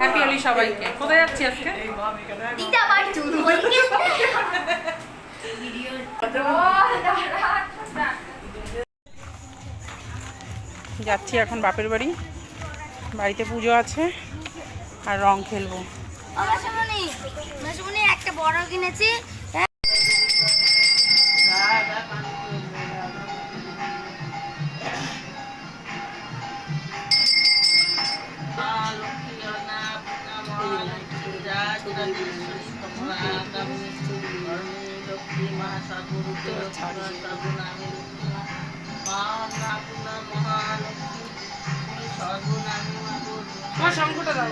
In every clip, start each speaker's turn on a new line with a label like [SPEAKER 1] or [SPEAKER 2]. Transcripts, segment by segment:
[SPEAKER 1] Happy Holi সবাইকে। কোথায় যাচ্ছি আজকে?
[SPEAKER 2] দিদা আবার চুল
[SPEAKER 1] যাচ্ছি এখন বাপের বাড়ি। বাড়িতে পুজো আছে আর রং খেলব।
[SPEAKER 2] একটা বড় কিনেছি।
[SPEAKER 1] শঙ্কটা দাও।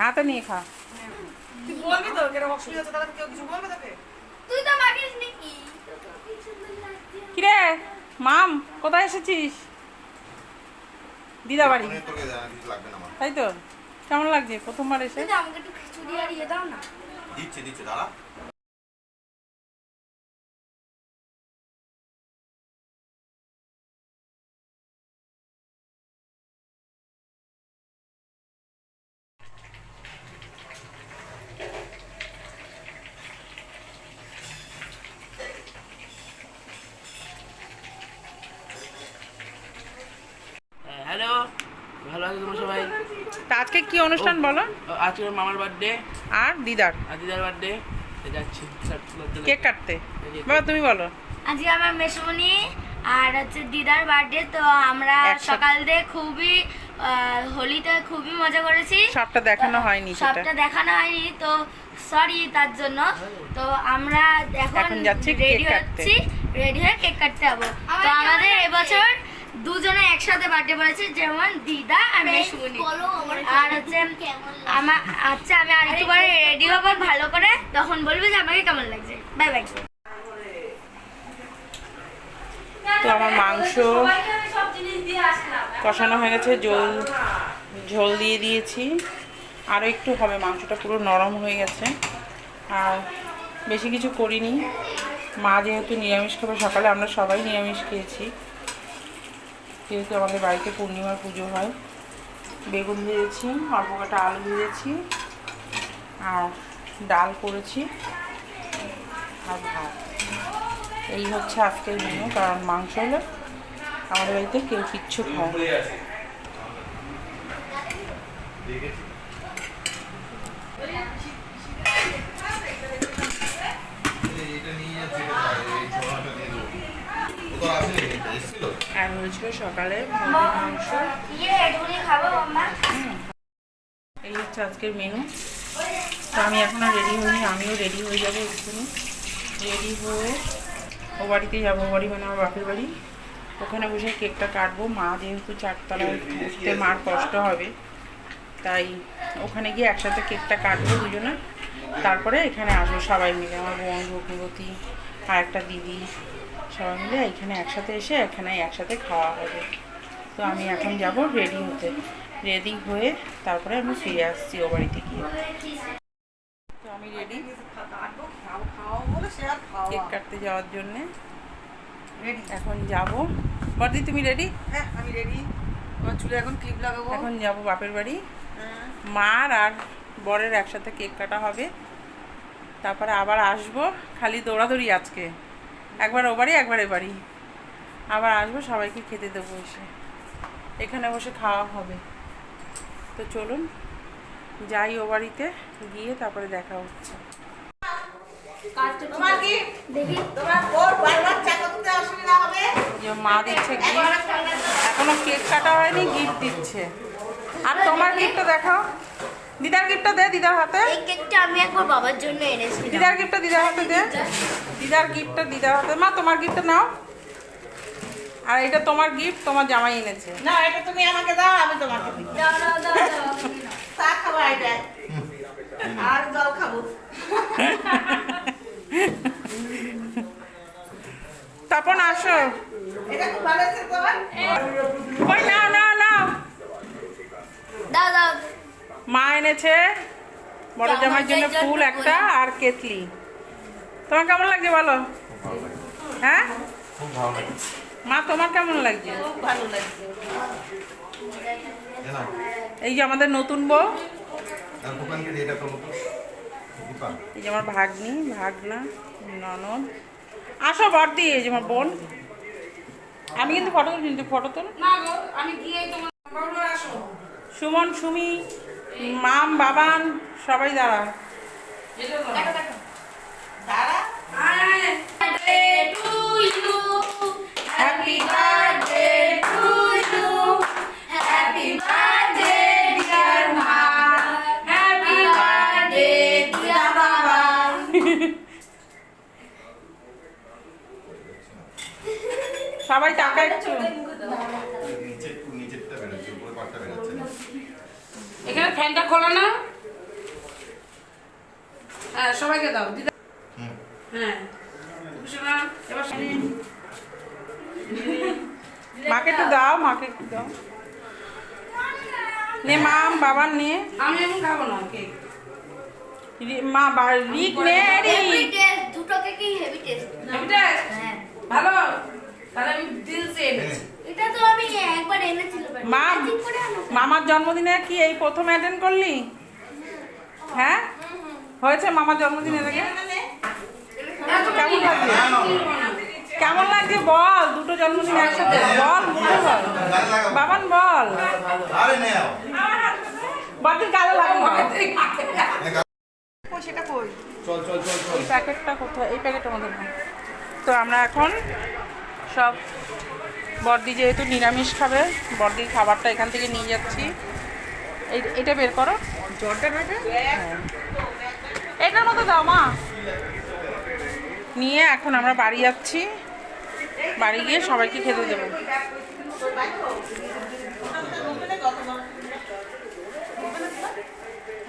[SPEAKER 1] হাতে নিয়ে খা।
[SPEAKER 3] তুই বলবি তো এরকম অসুবিধা হচ্ছে তাহলে কেউ কিছু বলবে তোকে?
[SPEAKER 2] তুই তো মাগিস নাকি?
[SPEAKER 1] কিরে মাম কোথায় এসেছিস? দিদা বাড়ি তাই তো? কেমন লাগছে? প্রথমবার এসে?
[SPEAKER 2] আমাকে একটু খিচুড়ি আর ইয়ে দাও না।
[SPEAKER 4] দিচ্ছে দিচ্ছে দাঁড়া।
[SPEAKER 3] ভালো আছো তোমরা সবাই?
[SPEAKER 1] তা আজকে কি অনুষ্ঠান বলো?
[SPEAKER 3] আজকে মামার বার্থডে
[SPEAKER 1] আর দিদার?
[SPEAKER 3] আর দিদার বার্থডে যাচ্ছি
[SPEAKER 1] কেক কাটতে। বাবা তুমি বলো।
[SPEAKER 2] আজকে আমার মেসমনি আর হচ্ছে দিদার বার্থডে তো আমরা সকাল দিয়ে খুবই আহ, হোলিতে খুবই মজা করেছি।
[SPEAKER 1] সবটা দেখানো হয়নি
[SPEAKER 2] সবটা দেখানো হয়নি তো সরি তার জন্য। তো আমরা এখন রেডি হচ্ছি রেডি হয়ে কেক কাটতে যাব। তো আমাদের এবছর দুজনে একসাথে বার্থডে পড়েছে যেমন দিদা আর মেসমনি আর হচ্ছে আমার আচ্ছা আমি আরেকটু পরে রেডি হব ভালো করে তখন বলবে যে আমাকে কেমন লাগছে। বাই বাই
[SPEAKER 1] তো আমার মাংস কষানো হয়ে গেছে ঝোল ঝোল দিয়ে দিয়েছি। আরও একটু হবে মাংসটা পুরো নরম হয়ে গেছে। আর বেশি কিছু করিনি। মা যেহেতু নিরামিষ খাবে সকালে আমরা সবাই নিরামিষ খেয়েছি। যেহেতু আমাদের বাড়িতে পূর্ণিমার পুজো হয়, বেগুন ভেজেছি, অল্প কটা আলু ভেজেছি, আর ডাল করেছি আর ভাত। এই হচ্ছে আজকের মেনু কারণ মাংস হলে আমাদের বাড়িতে কেউ কিচ্ছু খায়
[SPEAKER 4] এটা নিয়ে যাচ্ছে
[SPEAKER 1] আর হয়েছিল সকালে মাংস
[SPEAKER 2] ইয়ে মাম্মা।
[SPEAKER 1] এই হচ্ছে আজকের মেনু তো আমি এখনও রেডি হইনি আমিও রেডি হয়ে যাব এক্ষুনি। রেডি হয়ে ও বাড়িতে যাব বাড়ি মানে আমার বাপের বাড়ি। ওখানে বসে কেকটা কাটবো। মা যেহেতু চারতলায় উঠতে মার কষ্ট হবে তাই ওখানে গিয়ে একসাথে কেকটা কাটবো দুজনে। তারপরে এখানে আসব সবাই মিলে আমার বোন ভগ্নবতী আর একটা দিদি। সবাই মিলে এখানে একসাথে এসে এখানে একসাথে খাওয়া হবে। তো আমি এখন যাব রেডি হতে। রেডি হয়ে তারপরে আমি ফিরে আসছি ও বাড়িতে গিয়ে। তো আমি রেডি কেক কাটতে যাওয়ার জন্যে।
[SPEAKER 3] রেডি
[SPEAKER 1] এখন যাব। বর্দি তুমি রেডি
[SPEAKER 3] হ্যাঁ আমি রেডি আমার চুলে এখন ক্লিপ লাগাবো।
[SPEAKER 1] এখন যাব বাপের বাড়ি।
[SPEAKER 3] হ্যাঁ।
[SPEAKER 1] মার আর বরের একসাথে কেক কাটা হবে। তারপরে আবার আসব। খালি দৌড়াদৌড়ি আজকে। একবার ও বাড়ি একবার এ বাড়ি। আবার আসব সবাইকে খেতে দেবো এসে। এখানে বসে খাওয়া হবে। তো চলুন যাই ও বাড়িতে গিয়ে তারপরে দেখা হচ্ছে।
[SPEAKER 3] তোমার কি?
[SPEAKER 2] দেখি।
[SPEAKER 3] তোমার ওর বারবার চা করতে অসুবিধা হবে?
[SPEAKER 1] যে মা দিচ্ছে গিফট এখনও কেক কাটা হয়নি গিফট দিচ্ছে। আর তোমার গিফটটা দেখাও। দিদার গিফটটা দে দিদার হাতে।
[SPEAKER 2] এই কেকটা আমি একবার বাবার জন্য এনেছিলাম।
[SPEAKER 1] দিদার গিফটটা দিদার হাতে দে। দিদার গিফটটা দিদার হাতে মা তোমার গিফটটা নাও। আর এটা তোমার গিফট তোমার জামাই এনেছে।
[SPEAKER 3] না এটা তুমি আমাকে দাও আমি তোমাকে দিই।
[SPEAKER 2] দাও দাও দাও দাও
[SPEAKER 3] চা খাব এটা আর জল খাব।
[SPEAKER 1] তপন আসো।
[SPEAKER 3] এটা খুব ভালো হয়েছে তোমার
[SPEAKER 1] ওই নাও নাও নাও।
[SPEAKER 2] দাও দাও।
[SPEAKER 1] মা এনেছে। বড় জামার জন্য ফুল একটা আর কেতলি। তোমার কেমন লাগছে বলো? হ্যাঁ?
[SPEAKER 4] খুব ভালো লাগে
[SPEAKER 1] মা তোমার কেমন লাগছে?
[SPEAKER 3] খুব ভালো লাগছে
[SPEAKER 1] এই যে আমাদের নতুন বউ। এই যে আমার ভাগ্নি ভাগনা ননদ। আসো বর্দি এই যে আমার বোন। আমি কিন্তু ফটো তুলি। কিন্তু ফটো তোল সুমন সুমি মাম বাবান সবাই দাঁড়া
[SPEAKER 2] Happy birthday to you. Happy birthday, dear mom. Happy birthday, dear Baba.
[SPEAKER 1] সবাই টাকা একটু
[SPEAKER 5] এখানে ফ্যানটা খোলা না হ্যাঁ সবাইকে দাও দিদা হ্যাঁ এবার শোনো।
[SPEAKER 1] মাকে একটু দাও মাকে একটু দাও। নে মাম বাবান নে।
[SPEAKER 5] আমি এখন খাব না কেক।
[SPEAKER 1] রি- মা বা- রিক নে
[SPEAKER 2] taste, দুটো কেকেই হেভি টেস্ট
[SPEAKER 5] এটা
[SPEAKER 2] হ্যাঁ।
[SPEAKER 5] ভালো। তাহলে আমি দিল সে
[SPEAKER 2] এটা তো আমি একবার এনেছিলাম
[SPEAKER 1] মা মামার জন্মদিনে কি এই প্রথম অ্যাটেন্ড করলি? হ্যাঁ? হয়েছে মামার জন্মদিনে আগে? কেমন লাগছে কেমন লাগছে বল? দুটো জন্মদিন একসাথে। বল মুখে বল। বাবান বল।
[SPEAKER 4] আরে নেও
[SPEAKER 1] বাকি কালো লাগে
[SPEAKER 3] সেটা কই?
[SPEAKER 4] চল চল চল চল।
[SPEAKER 1] এই প্যাকেটটা কোথায়? এই প্যাকেট আমাদের তো আমরা এখন সব বর্দি যেহেতু নিরামিষ খাবে বর্দির খাবারটা এখান থেকে নিয়ে যাচ্ছি। এই এটা বের করো।
[SPEAKER 3] থাকে
[SPEAKER 1] হ্যাঁ। এটার মতো দাও মা। নিয়ে এখন আমরা বাড়ি যাচ্ছি। বাড়ি গিয়ে সবাইকে খেতে দেবো।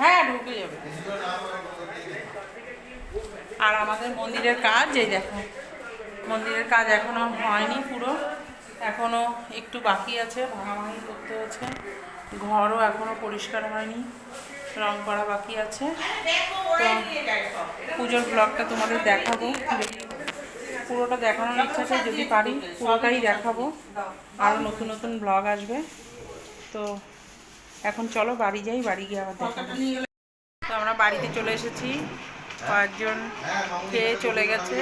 [SPEAKER 1] হ্যাঁ ঢুকে যাবে। আর আমাদের মন্দিরের কাজ, এই দেখো। মন্দিরের কাজ এখনও হয়নি পুরো। এখনও একটু বাকি আছে, ভাঙাভাঙি করতে হচ্ছে। ঘরও এখনও পরিষ্কার হয়নি, রং করা বাকি আছে। তো পুজোর ব্লগটা তোমাদের দেখাবো। পুরোটা দেখানোর ইচ্ছা আছে যদি পারি পুরোটাই দেখাবো। আরও নতুন নতুন ব্লগ আসবে। তো এখন চলো বাড়ি যাই বাড়ি গিয়ে আবার তো আমরা বাড়িতে চলে এসেছি। কয়েকজন খেয়ে চলে গেছে।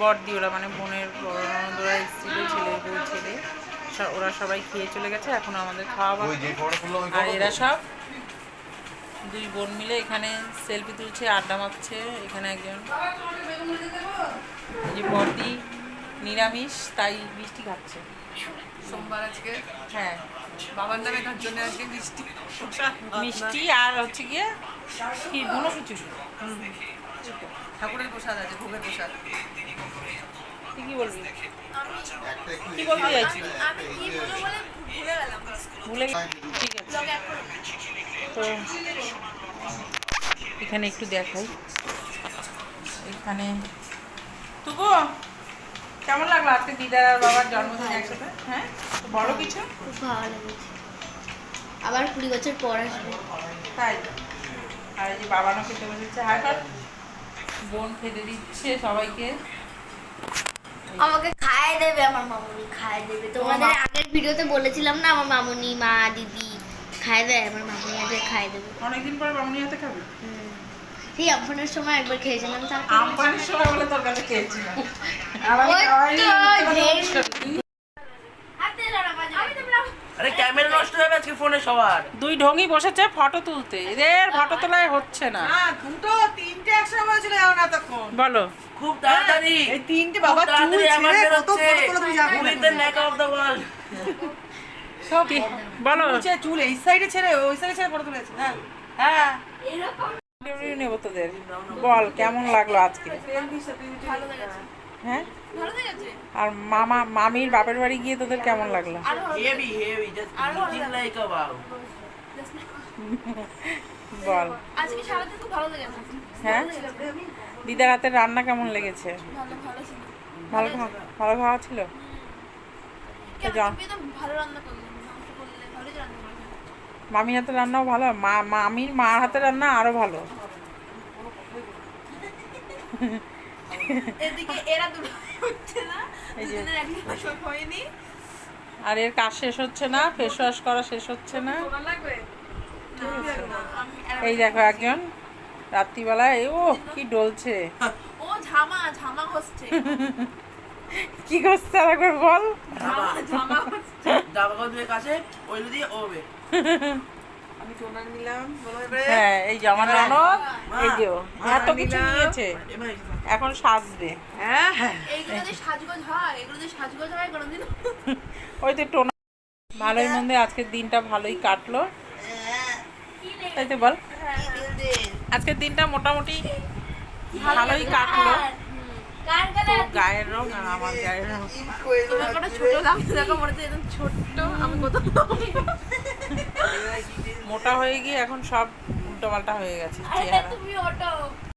[SPEAKER 1] বড়দি ওরা মানে বোনের বড় ননদরা এসেছিল ছেলে বউ ছেলে ওরা সবাই খেয়ে চলে গেছে। এখন আমাদের খাওয়া আর এরা সব দুই বোন মিলে এখানে সেলফি তুলছে আড্ডা মারছে। এখানে একজন এই যে বড়দি নিরামিষ তাই মিষ্টি খাচ্ছে।
[SPEAKER 3] সোমবার আজকে?
[SPEAKER 1] হ্যাঁ।
[SPEAKER 3] বাবার নামে তার জন্য আজকে মিষ্টি
[SPEAKER 1] মিষ্টি আর হচ্ছে গিয়ে কি বুনো কিছু
[SPEAKER 3] ঠাকুরের প্রসাদ আছে ভোগের প্রসাদ।
[SPEAKER 1] তুই কি বলবি? কি বলতে চাইছি
[SPEAKER 2] আমি কি বলব বলে ভুলে গেলাম।
[SPEAKER 1] ভুলে গেছি? ঠিক আছে। তো এখানে একটু দেখাই। এখানে কেমন লাগল আজকে দিদার আর বাবার জন্মদিন একসাথে? হ্যাঁ? বড় কিছু?
[SPEAKER 2] খুব ভালো লেগেছে। আবার কুড়ি বছর পর আসবে।
[SPEAKER 1] তাই আর এই যে বাবানও খেতে বসেছে। হাই কর বোন খেতে দিচ্ছে সবাইকে।
[SPEAKER 2] আমাকে খায় দেবে আমার মামুনি খায় দেবে। তোমাদের আগের ভিডিওতে বলেছিলাম না আমার মামুনি মা দিদি খায় দেয় আমার মামুনি খায় দেবে।
[SPEAKER 1] অনেকদিন পর বামনি হাতে খাবে?
[SPEAKER 2] হুম। আমফানের সময় একবার খেয়েছিলাম
[SPEAKER 1] সময় বলে তোর কাছে খেয়েছিলাম।
[SPEAKER 3] আরে ক্যামেরা নষ্ট হবে আজকে ফোনে সবার।
[SPEAKER 1] দুই ঢঙ্গি বসেছে ফটো তুলতে। এদের ফটো তোলায় হচ্ছে না।
[SPEAKER 3] না দুটো তিনটে না তখন।
[SPEAKER 1] বলো।
[SPEAKER 5] খুব তাড়াতাড়ি।
[SPEAKER 3] এই তিনটে বাবা চুল ছিঁড়ে কত ফটো তোলা তুমি যাবে
[SPEAKER 5] Who is the neck of
[SPEAKER 3] সব
[SPEAKER 1] বলো।
[SPEAKER 3] নিচে চুল এই সাইডে ছেড়ে ওই সাইডে ছেড়ে ফটো তুলেছে। হ্যাঁ হ্যাঁ।
[SPEAKER 1] ইন্টারভিউ নেব তোদের। বল কেমন লাগল আজকে? হ্যাঁ? আর মামা মামির বাপের বাড়ি গিয়ে তোদের কেমন লাগল. বল
[SPEAKER 2] আজকে সারাদিন খুব ভালো লেগেছে
[SPEAKER 1] হ্যাঁ? দিদার হাতের রান্না কেমন লেগেছে?
[SPEAKER 2] ভালো ভালো ছিল?
[SPEAKER 1] খাওয়া ছিল
[SPEAKER 2] ভালো রান্না করলে মাংস করলে ভালোই রান্না করলে
[SPEAKER 1] মামি হাতের রান্নাও ভালো মা মামির মার হাতের রান্না আরও ভালো। আর এর কাজ শেষ হচ্ছে না ফেস ওয়াশ করা শেষ হচ্ছে না। এই দেখো একজন রাত্রিবেলায় ও কি ডলছে।
[SPEAKER 3] ও ঝামা ঝামা হচ্ছে।
[SPEAKER 1] কি করছে আর একবার বল।
[SPEAKER 5] ধাবা
[SPEAKER 3] ঝামা হচ্ছে
[SPEAKER 5] কাছে ওই দিয়ে ওবে
[SPEAKER 3] আমি টোনার নিলাম
[SPEAKER 1] হ্যাঁ এই যে আমার ননদ এই যে এত কিছু নিয়েছে এখন সাজবে।
[SPEAKER 3] হ্যাঁ হ্যাঁ। এইগুলো যে সাজগোজ হয় এগুলো যে সাজগোজ হয় কোনোদিন
[SPEAKER 1] ওই তো টোনা। ভালোই মন্দে আজকের দিনটা ভালোই কাটলো। তাই তো বল? আজকের দিনটা মোটামুটি ভালোই কাটলো। গায়ের রং আর আমার গায়ের রং।
[SPEAKER 3] তোমার কটা ছোট লাগছে দেখো মনে হচ্ছে একদম ছোট্ট। আমি কত
[SPEAKER 1] মোটা হয়ে গিয়ে এখন সব উল্টো পাল্টা হয়ে গেছে। চেহারা।
[SPEAKER 2] তুমি ওটো